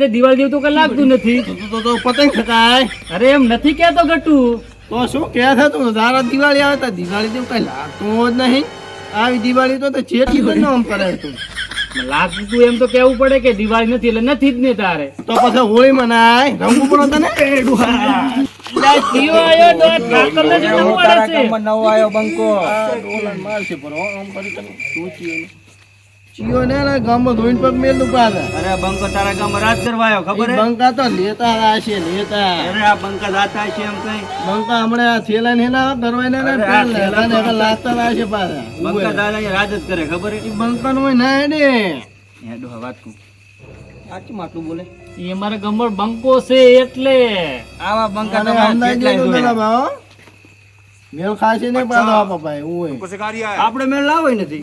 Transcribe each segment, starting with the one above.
એટલે દિવાળી જેવું તો કઈ લાગતું નથી. તો તો તો પતંગ થતા અરે એમ નથી કહેતો ગટુ તો શું કે છે તું? તારા દિવાળી આવે તા દિવાળી જેવું કઈ લાગતું જ નહીં. આવી દિવાળી તો તો ચેટલી પણ આમ કરે તું. લાગતું એમ તો કેવું પડે કે દિવાળી નથી એટલે નથી જ ને તારે. તો પછી હોળી મનાય. રંગ ઉપર તને તો નવું આવ્યો બંકો. મારશે પણ આમ કરી તને શું ને? ને ને ગામમાં ધોઈને પગ મેલું પાછા. અરે બંકો તારા ગામમાં રાત કરવા ખબર હે? બંકા તો લેતા રાશે લેતા. અરે આ બંકા જાતા છે એમ કઈ. બંકા હમણાં આ થેલા ને હેલા કરવાય ને ને અરે આ પેલા થેલા લેતા ને એકા લાગતા રાશે પાછા. બંકા દાદા રાજ જ કરે ખબર હે? બંકા નું હોય ના હેડે. વાત કું આટલું માટલું બોલે. એ અમારા ગમર બંકો છે એટલે. આવા બંકા તમારા જોયા. મેલ ખાશે ને પાછો આ પપ્પાએ ઓય આપણે મેળ લાવે નથી.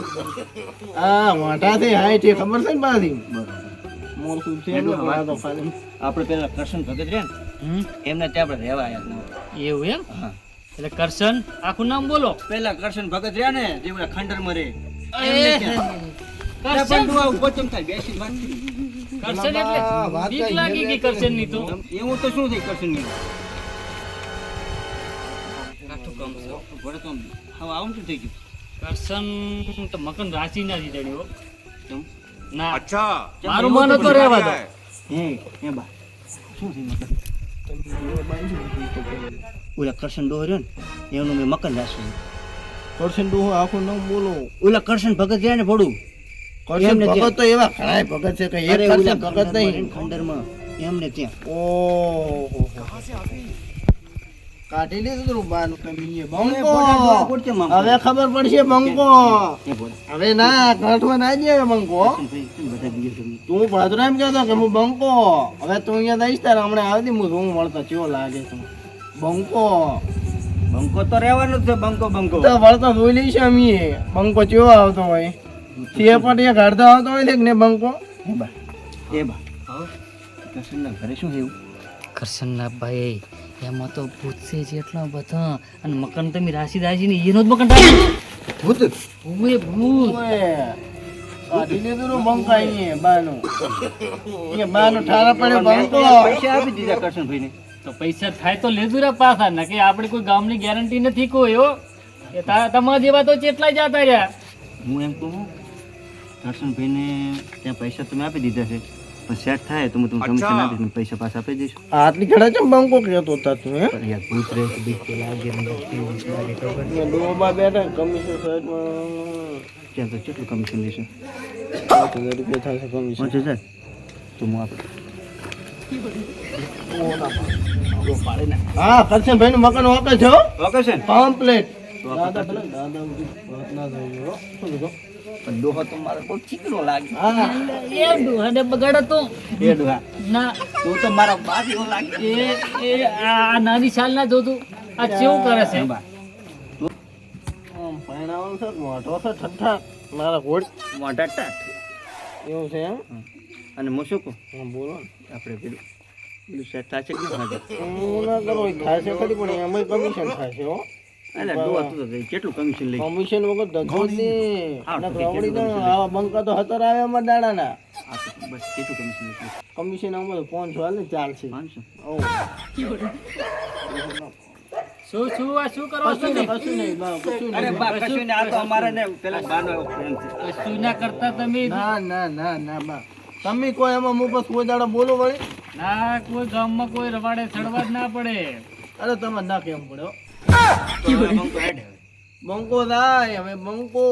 આ વાંટાથી હાય છે ખબર છે ને પાછી? આપણે પેલા કરશન ભગત રે ને એમને ત્યાં આપણે રહેવા આવ્યા એવું એમ? એટલે કરશન આખું નામ બોલો. પેલા કરશન ભગત રહ્યા ને જે ઓલા ખંડરમાં રે એ, ત્યાં. કરશન પણ ડોહા ઊભો ચમ થાય બેસી વાત કરશન એટલે વાત બીક લાગી ગઈ કરશનની તો. એવું તો શું થઈ કરશનની કરશન ડોહો આખું ન બોલો. ઓલા કરશન ભગત ગયા ને ભોડું કરશન ભગત તો એવા ઘણા ભગત છે કે એક ભગત નહીં. ખંડરમાં એમને ત્યાં. ઓહો કાઢી લીધું બાનું કમીએ બંકો. હવે ખબર પડશે બંકો. હવે ના કાઠવા ના જાય બંકો? તું ભાદરો એમ કહેતો કે હું બંકો. હવે તું અહીંયા દઈશ તારે હમણાં આવતી હું શું મળતો ચેવો લાગે તું બંકો. બંકો તો રહેવાનો છે બંકો બંકો. તો વળતો જોઈ લઈશું અમે. બંકો ચેવો આવતો હોય. તે પણ એ કાઢતો આવતો હોય ને બંકો. એ બા એ બા. કરશનના ઘરે શું થયું કરશનના ભાઈ એમાં તો ભૂત છે એટલા બધા. અને મકન તમે રાશિ રાશિ ને એનો જ મકાન ભૂત? ઓએ ભૂત. પૈસા આપી દીધા કરશનભાઈને. તો પૈસા થાય તો લેજો રે પાછા ના કે આપણે કોઈ ગામની ગેરંટી નથી કોઈ હો. એ તમારા જેવા તો કેટલા જતા રહ્યા. હું એમ કહું કરશનભાઈને ત્યાં પૈસા તમે આપી દીધા છે. પણ સેટ થાય તો હું તમને કમિશન આપીશ ને પૈસા પાછા આપી દઈશ. આટલી ઘડા છે બંકો કહેતો હતા તું હે? યાર ભૂત રહે તો બીક તો લાગે ને ડોબા બેઠા કમિશન સાઈડમાં ત્યાં તો કેટલું કમિશન લેશે? પાંચ હજાર રૂપિયા થશે કમિશન પાંચ હજાર? તો હું આપું. હા કરશન ભાઈ નું મકાન વાપે છો ઓકે છે પામ્પલેટ દાદા પેલા દાદા વાત ના થઈ હો. શું કીધું? પણ ડોહો તો મારો બહુ ચીકણો લાગે હા. એ ડોહાને બગાડો તો. એ ડોહા ના. તું તો મારા બાપ એવો લાગે એ એ આ નાની સાલ ના જોતું. આ કેવું કરે છે? બા. છે મોઢો છે ઠઠ્ઠા મારા ઘોડ ટાટ એવું છે એમ? અને હું શું કહું? બોલો. આપણે પેલું પેલું સેટ થશે કે થશે કરો ખરી પણ એમાં કમિશન હો. એટલે ડોહા તો કેટલું કમિશન લઈ? કમિશન વગર ધંધો જ નહીં. હા, તો પ્રવડી કેટલું તો commission આવા બંકા તો હતર આવે એમાં દાડાના. બસ કેટલું કમિશન લઈ? કમિશન આમાં તો હાલ ને ચાલશે. પાંચસો? ઓ. શું શું આ શું કરો છો ને કશું નહીં કશું અરે બા કશું ને આ તો અમારે ને પેલા બાનો એવો છે. કશું ના કરતા તમે? ના ના ના ના બા. તમે કોઈ એમાં હું બસ કોઈ દાડા બોલો વળી? ના કોઈ ગામમાં કોઈ રવાડે ચડવા જ ના પડે. અરે તમે ના કેમ પડ્યો બંકો થાય હવે બંકો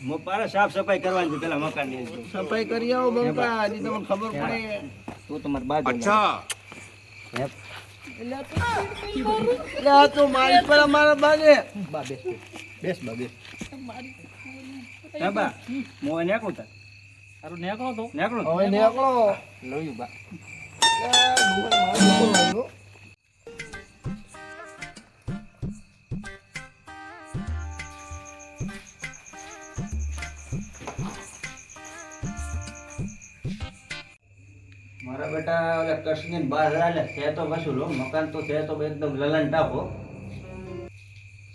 બપારે સાફ સફાઈ કરવાની છે પેલા મકાનની સફાઈ કરી આવો બંકા હજી તમને ખબર પડે. તો તમાર બાજુ અચ્છા. તો મારી પર મારા બાજે. બા બેસ બેસ. બા બા. મોય નેકો તા. નેકળો? નેકળો નેકળો. લઈ બા. મારા બેટા ઓલે કૃષ્ણ બહાર હાલે છે તો વસૂલ મકાન તો છે તો એકદમ લલન ટાપો.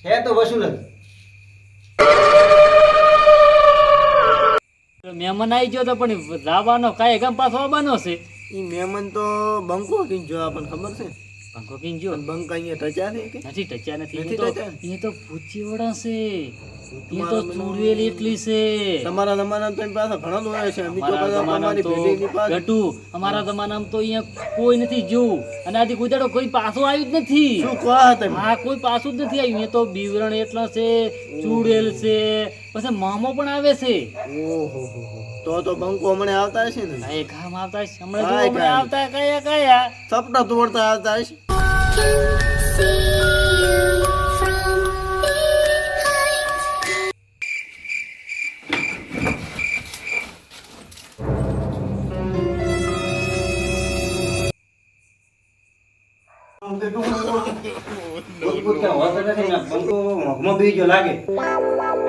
છે તો વસૂલ જ. મહેમાન આવી ગયો તો પણ લાવવાનો કાંઈ ગામ પાછો આવવાનો છે. ઈ મહેમાન તો બંકો કઈ જો પણ ખબર છે? પંખો કીન જો બંકા અહીંયા ટચા છે નથી ટચ્યા નથી. તો? એ તો ભૂચીવડા છે. એ તો ચૂડવેલ એટલી છે. તમારા જમાનામાં તો પાસે ઘણા દોયા છે. અમે અમારા જમાનામાં તો ગટુ અમારા જમાનામાં તો અહીંયા કોઈ નથી જોવું અને આથી કોઈ દાડો કોઈ પાછું આવ્યું જ નથી. શું કહો તમે? હા કોઈ પાછું જ નથી આવ્યું. એ તો બીવરણ એટલા છે ચૂડેલ છે. પછી મામો પણ આવે છે. ઓહો. તો તો બંકો હમણાં આવતા હશે ને? એક આવતા છે. હમણાં. આવતા કયા કયા? સપના તોડતા આવતા હશે? ઉદબુદ ક્યાં હોતો નથી ને બંકો મોંઘમાં બીજો લાગે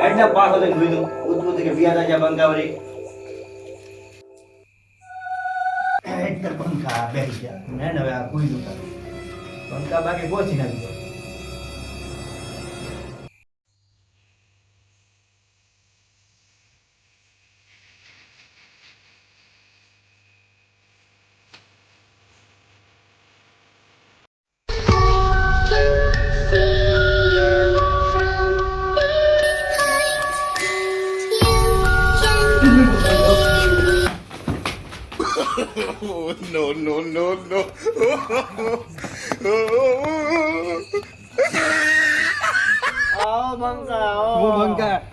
એટલે પાછો થઈને જોઈ દઉં ઉદબુદ કે બિયા તાજા બંકા વળી એટલે બંકા બેસી ગયા ને ને હવે આ કોઈ દઉં બંકા બાકી પહોંચી નાખી દો આવો બંકા આવો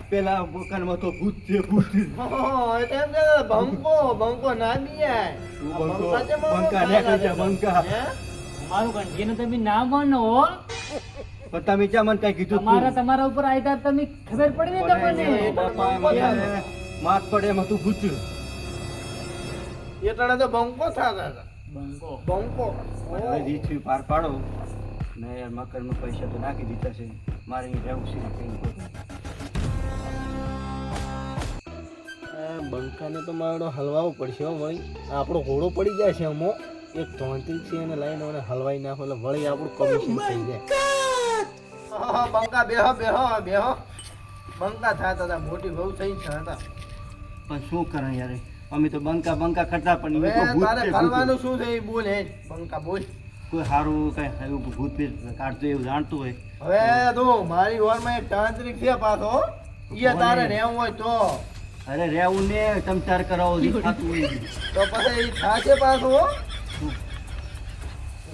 પેલા મકાનમાં તો ભૂત છે ભૂત કે બંકો બંકો ના આ બંકો? છે છે, છે. કંઠીને તમે ના માનો પણ તમે ચા મને કઈ કીધું તમારા તમારા ઉપર આવ્યા તમે ખબર પડી ને તમને. માત પડે એમાં તું ભૂત. એટલાને તો બંકો થતા હતા. બંકો બંકો રીતથી પાર પાડો. ને યાર મકરમાં પૈસા તો નાખી દીધા છે. મારે અહીં રહેવું છે કંઈ બંકાને તો મારો હલવાવો પડશે હો વળી આપણો ઘોડો પડી જાય છે અમો. એક ધોંતી છે એને લઈને મને હલવાઈ નાખો એટલે વળી આપણું કમિશન થઈ જાય. બંકા બેહો બેહો બેહો. બંકા થયા હતા મોટી બહુ થઈ થયા હતા પણ શું કરે યાર? અમે તો બંકા બંકા કરતા પણ તારે કરવાનું શું છે? એ બોલ હે બંકા બોલ. કોઈ સારું કઈ એવું ભૂત પીત કાઢતું એવું જાણતું હોય. હવે તો મારી ઓરમાં એક તાંત્રિક છે પાછો. એ તારે રહેવું હોય તો. અરે રહેવું ને ચમચાર કરાવો થતું હોય તો પછી એ થાશે પાછો.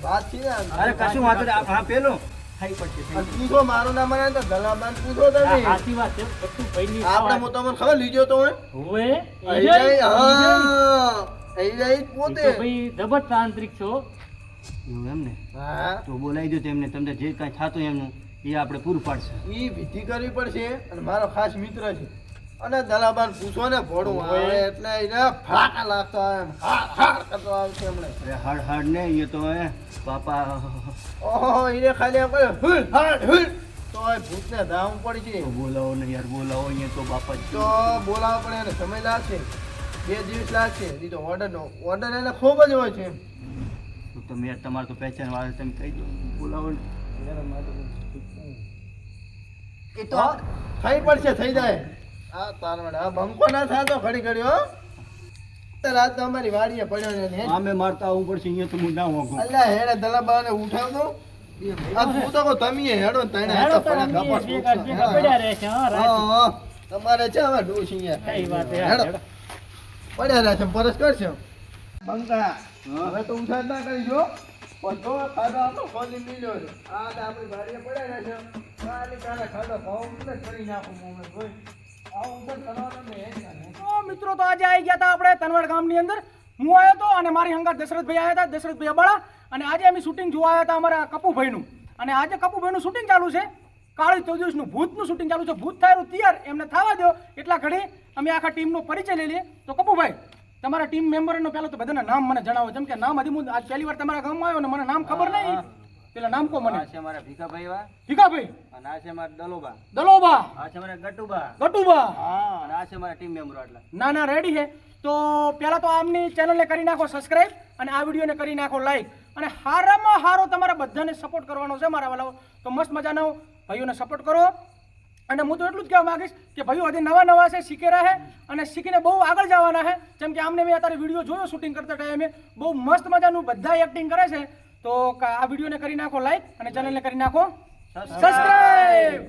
વાત છે અરે કશું વાંધો હા પેલો. થઈ પડશે પૂછો મારું નામ મને તો પૂછો તમે સાચી વાત છે બધું ભાઈની આપણે વાત. હું તમને ખબર લીધો તો હોય હોવે એ અહીં જાય, જાય, એ જાય. હા અહીં પોતે. ભાઈ જબર તાંત્રિક છો. એવું એમ ને? હા. તો બોલાવી દો તેમને તમને જે કાંઈ થતું એમનું એ આપણે પૂરું પાડશે. એ વિધિ કરવી પડશે અને મારો ખાસ મિત્ર છે. અને દલાબાન પૂછો ને ભોડું આવે એટલે એને ફાકા લાગતો આવે એમ. હાડ હાડ કરતો આવશે એમણે અરે હાડ હાડ ને એ તો હે બાપા. ઓહો એને ખાલી એમ કરે હુલ હાડ હુલ તો એ ભૂતને ધામ પડી છે બોલાવો ને યાર બોલાવો અહીંયા તો બાપા તો બોલાવવા પડે એને સમય લાગશે. બે દિવસ લાગશે. એ તો ઓર્ડર નો ઓર્ડર એને ખૂબ જ હોય છે તો તમે યાર તમારે તો પહેચાન વાળા તમે કહી દો. બોલાવો ને. એ તો થઈ પડશે થઈ જાય. આ તારવાડ આ બંકો ના થાતો ઘડી ઘડી હો. રાત તો અમારી વાડીએ પડ્યો ને આમે મારતા આવવું પડશે અહીંયા તો હું ના વાગું. હેડે દલાબાને ઉઠાવ આ હું તો તમે હેડો તને હેડો હેડો પડ્યા બે ગપાસ ભેગા ભેગા પડ્યા રહે છે, હા, રાત. હા, હા. તમારે છે હવે ડોશી અહીંયા. કઈ વાત હેડો. હેડો. પડ્યા રહે છે પરસ કરશે? બંકા હવે તો ઉઠાડ ના કરીજો પણ જો ખાધો આપણો ખોલી મિલ્યો છે. આ આપણી વાડીએ પડ્યા રહે છે. ખાલી કાલે ખાધો ભાવ કરી નાખું મોમે કોઈ તો મિત્રો તો આજે આવી ગયા હતા આપણે તનવાડ ગામની અંદર. હું આવ્યો હતો અને મારી હંગાત દશરથભાઈ આવ્યા હતા દશરથભાઈ અબાળા. અને આજે અમે શૂટિંગ જોવા આવ્યા હતા અમારા કપુભાઈનું. અને આજે કપુભાઈનું શૂટિંગ ચાલુ છે. કાળી ચૌદશનું ભૂતનું શૂટિંગ ચાલુ છે. ભૂત થયેલું તૈયાર એમને થવા દો. એટલા ઘડી અમે આખા ટીમનો પરિચય લઈ લઈએ. તો કપુભાઈ તમારા ટીમ મેમ્બરનો પહેલાં તો બધાના નામ મને જણાવો. જેમ કે નામ હજી હું આજ પહેલી વાર તમારા ગામમાં આવ્યો ને મને નામ ખબર નહીં. પેલા નામ કો મને? આ છે મારા ભીખાભાઈ વા. ભીખાભાઈ? અને આ છે મારા દલોબા. દલોબા? આ છે મારા ગટુબા. ગટુબા? હા અને આ છે મારા ટીમ મેમ્બર એટલે ના ના રેડી છે. તો પહેલા તો આમની ચેનલને કરી નાખો સબસ્ક્રાઇબ અને આ વિડીયોને કરી નાખો લાઈક અને હારામાં હારો તમારા બધાને સપોર્ટ કરવાનો છે મારા વાલાઓ. તો મસ્ત મજાનો ભાઈઓને સપોર્ટ કરો. અને હું તો એટલું જ કહેવા માંગીશ કે ભાઈઓ હજી નવા નવા છે શીખે રહે અને શીખીને બહુ આગળ જવાના છે. જેમ કે આમને મેં અત્યારે વીડિયો જોયો શૂટિંગ કરતા ટાઈમે બહુ મસ્ત મજાનું બધા એક્ટિંગ કરે છે. તો આ વિડીયોને કરી નાખો લાઈક અને ચેનલને કરી નાખો. સબસ્ક્રાઈબ